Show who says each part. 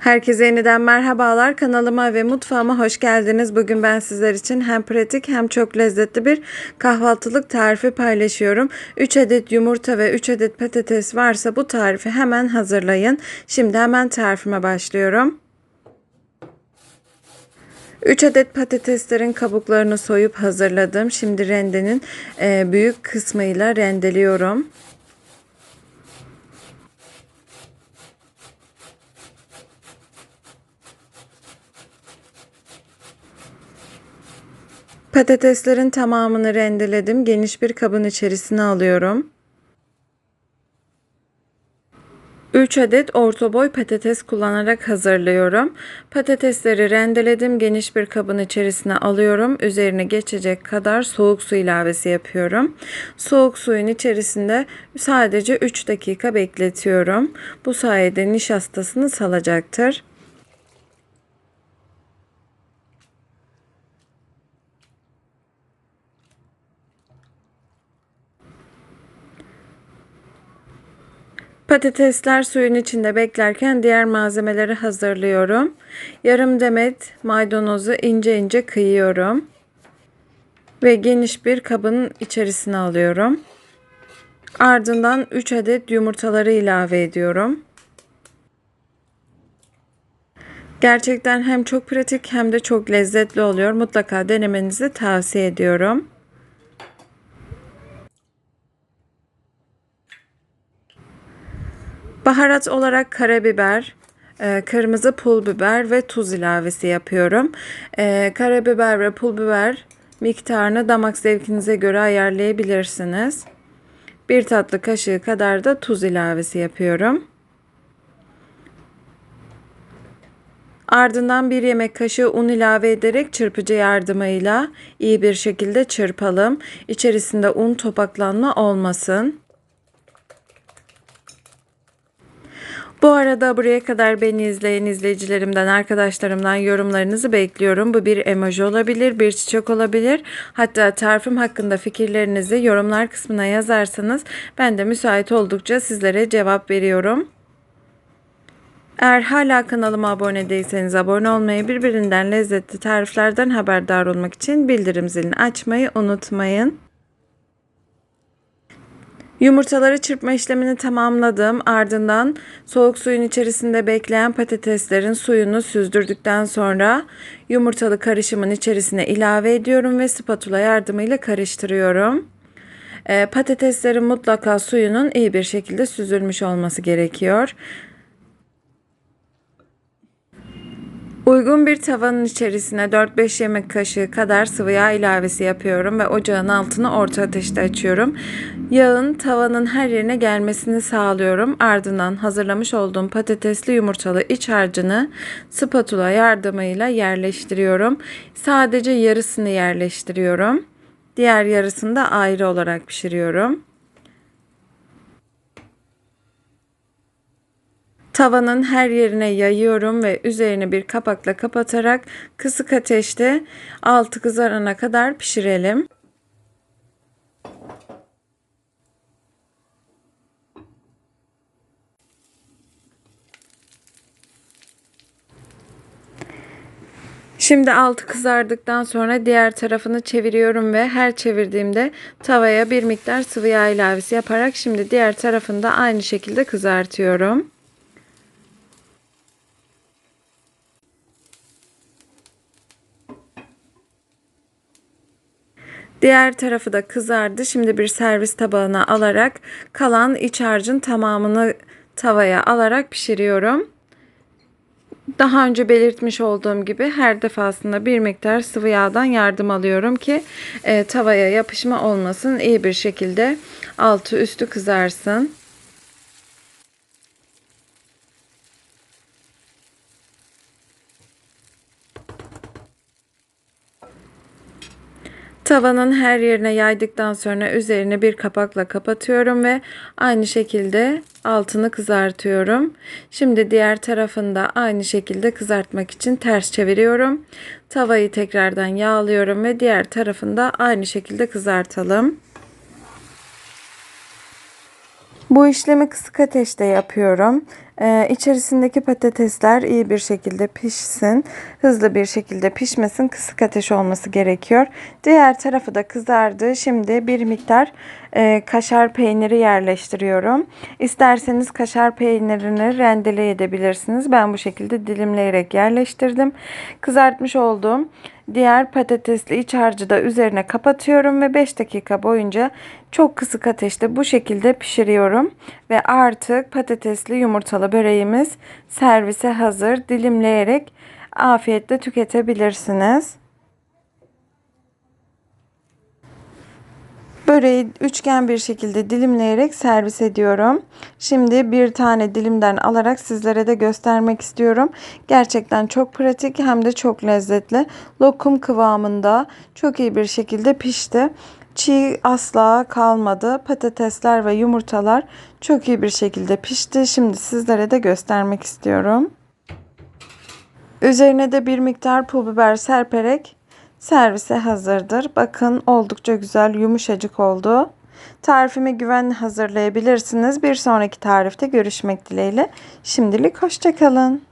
Speaker 1: Herkese yeniden merhabalar. Kanalıma ve mutfağıma hoş geldiniz. Bugün ben sizler için hem pratik hem çok lezzetli bir kahvaltılık tarifi paylaşıyorum. 3 adet yumurta ve 3 adet patates varsa bu tarifi hemen hazırlayın. Şimdi hemen tarifime başlıyorum. 3 adet patateslerin kabuklarını soyup hazırladım. Şimdi rendenin e, büyük kısmıyla rendeliyorum. Patateslerin tamamını rendeledim. Geniş bir kabın içerisine alıyorum. 3 adet orta boy patates kullanarak hazırlıyorum. Patatesleri rendeledim. Geniş bir kabın içerisine alıyorum. Üzerine geçecek kadar soğuk su ilavesi yapıyorum. Soğuk suyun içerisinde sadece 3 dakika bekletiyorum. Bu sayede nişastasını salacaktır. Patatesler suyun içinde beklerken diğer malzemeleri hazırlıyorum. Yarım demet maydanozu ince ince kıyıyorum. Ve geniş bir kabın içerisine alıyorum. Ardından 3 adet yumurtaları ilave ediyorum. Gerçekten hem çok pratik hem de çok lezzetli oluyor. Mutlaka denemenizi tavsiye ediyorum. Baharat olarak karabiber, e, kırmızı pul biber ve tuz ilavesi yapıyorum. E, karabiber ve pul biber miktarını damak zevkinize göre ayarlayabilirsiniz. Bir tatlı kaşığı kadar da tuz ilavesi yapıyorum. Ardından bir yemek kaşığı un ilave ederek çırpıcı yardımıyla iyi bir şekilde çırpalım. İçerisinde un topaklanma olmasın. Bu arada buraya kadar beni izleyen izleyicilerimden, arkadaşlarımdan yorumlarınızı bekliyorum. Bu bir emoji olabilir, bir çiçek olabilir. Hatta tarifim hakkında fikirlerinizi yorumlar kısmına yazarsanız ben de müsait oldukça sizlere cevap veriyorum. Eğer hala kanalıma abone değilseniz abone olmayı, birbirinden lezzetli tariflerden haberdar olmak için bildirim zilini açmayı unutmayın. Yumurtaları çırpma işlemini tamamladım. Ardından soğuk suyun içerisinde bekleyen patateslerin suyunu süzdürdükten sonra yumurtalı karışımın içerisine ilave ediyorum ve spatula yardımıyla karıştırıyorum. Ee, patateslerin mutlaka suyunun iyi bir şekilde süzülmüş olması gerekiyor. Uygun bir tavanın içerisine 4-5 yemek kaşığı kadar sıvı yağ ilavesi yapıyorum ve ocağın altını orta ateşte açıyorum. Yağın tavanın her yerine gelmesini sağlıyorum. Ardından hazırlamış olduğum patatesli yumurtalı iç harcını spatula yardımıyla yerleştiriyorum. Sadece yarısını yerleştiriyorum. Diğer yarısını da ayrı olarak pişiriyorum. Tavanın her yerine yayıyorum ve üzerini bir kapakla kapatarak kısık ateşte altı kızarana kadar pişirelim. Şimdi altı kızardıktan sonra diğer tarafını çeviriyorum ve her çevirdiğimde tavaya bir miktar sıvı yağ ilavesi yaparak şimdi diğer tarafını da aynı şekilde kızartıyorum. Diğer tarafı da kızardı. Şimdi bir servis tabağına alarak kalan iç harcın tamamını tavaya alarak pişiriyorum. Daha önce belirtmiş olduğum gibi her defasında bir miktar sıvı yağdan yardım alıyorum ki e, tavaya yapışma olmasın. iyi bir şekilde altı üstü kızarsın. Tavanın her yerine yaydıktan sonra üzerine bir kapakla kapatıyorum ve aynı şekilde altını kızartıyorum. Şimdi diğer tarafını da aynı şekilde kızartmak için ters çeviriyorum. Tavayı tekrardan yağlıyorum ve diğer tarafını da aynı şekilde kızartalım. Bu işlemi kısık ateşte yapıyorum. Ee, içerisindeki patatesler iyi bir şekilde pişsin. Hızlı bir şekilde pişmesin. Kısık ateş olması gerekiyor. Diğer tarafı da kızardı. Şimdi bir miktar e, kaşar peyniri yerleştiriyorum. İsterseniz kaşar peynirini rendele edebilirsiniz. Ben bu şekilde dilimleyerek yerleştirdim. Kızartmış olduğum diğer patatesli iç harcı da üzerine kapatıyorum ve 5 dakika boyunca çok kısık ateşte bu şekilde pişiriyorum. Ve artık patatesli yumurtalı böreğimiz servise hazır. Dilimleyerek afiyetle tüketebilirsiniz. Böreği üçgen bir şekilde dilimleyerek servis ediyorum. Şimdi bir tane dilimden alarak sizlere de göstermek istiyorum. Gerçekten çok pratik hem de çok lezzetli. Lokum kıvamında çok iyi bir şekilde pişti. Çiğ asla kalmadı. Patatesler ve yumurtalar çok iyi bir şekilde pişti. Şimdi sizlere de göstermek istiyorum. Üzerine de bir miktar pul biber serperek servise hazırdır. Bakın oldukça güzel yumuşacık oldu. Tarifimi güvenle hazırlayabilirsiniz. Bir sonraki tarifte görüşmek dileğiyle. Şimdilik hoşçakalın.